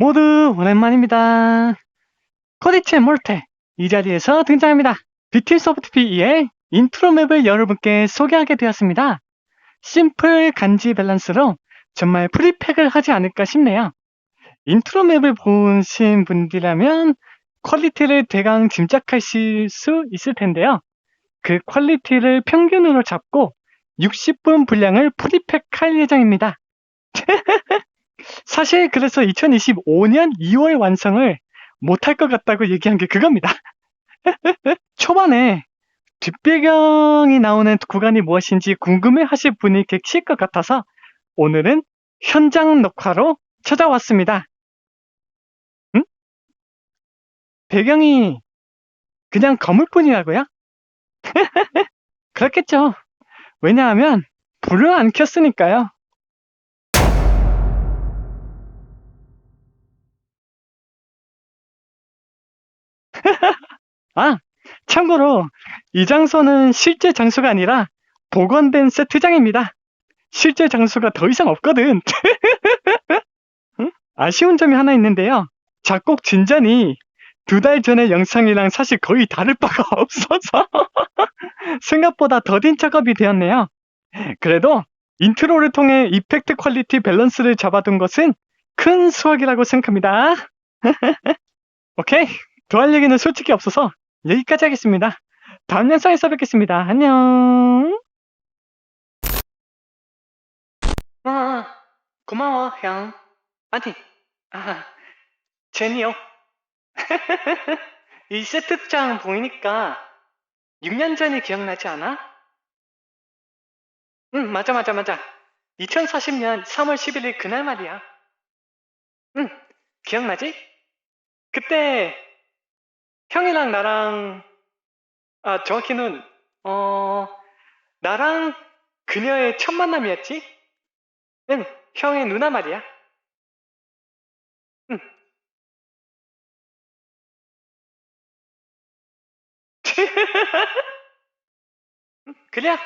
모두 오랜만입니다. 코디체 몰테 이 자리에서 등장합니다. 뷰티 소프트 PE의 인트로 맵을 여러분께 소개하게 되었습니다. 심플 간지 밸런스로 정말 프리팩을 하지 않을까 싶네요. 인트로 맵을 보신 분들이라면 퀄리티를 대강 짐작하실 수 있을 텐데요. 그 퀄리티를 평균으로 잡고 60분 분량을 프리팩 할 예정입니다. 사실 그래서 2025년 2월 완성을 못할 것 같다고 얘기한 게 그겁니다. 초반에 뒷배경이 나오는 구간이 무엇인지 궁금해 하실 분이 계실 것 같아서 오늘은 현장 녹화로 찾아왔습니다. 응? 배경이 그냥 검을 뿐이라고요? 그렇겠죠. 왜냐하면 불을 안 켰으니까요. 아, 참고로 이 장소는 실제 장소가 아니라 복원된 세트장입니다. 실제 장소가 더 이상 없거든. 응? 아쉬운 점이 하나 있는데요. 작곡 진전이 두 달 전의 영상이랑 사실 거의 다를 바가 없어서 생각보다 더딘 작업이 되었네요. 그래도 인트로를 통해 이펙트 퀄리티 밸런스를 잡아둔 것은 큰 수확이라고 생각합니다. 오케이. 더할 얘기는 솔직히 없어서 여기까지 하겠습니다. 다음 영상에서 뵙겠습니다. 안녕. 아, 고마워, 형. 아니, 아, 제니요. 이 세트장 보이니까 6년 전이 기억나지 않아? 응, 맞아, 맞아, 맞아. 2040년 3월 11일 그날 말이야. 응, 기억나지? 그때 형이랑 나랑, 아, 정확히는, 어, 나랑 그녀의 첫 만남이었지? 응, 형의 누나 말이야. 응. 그래,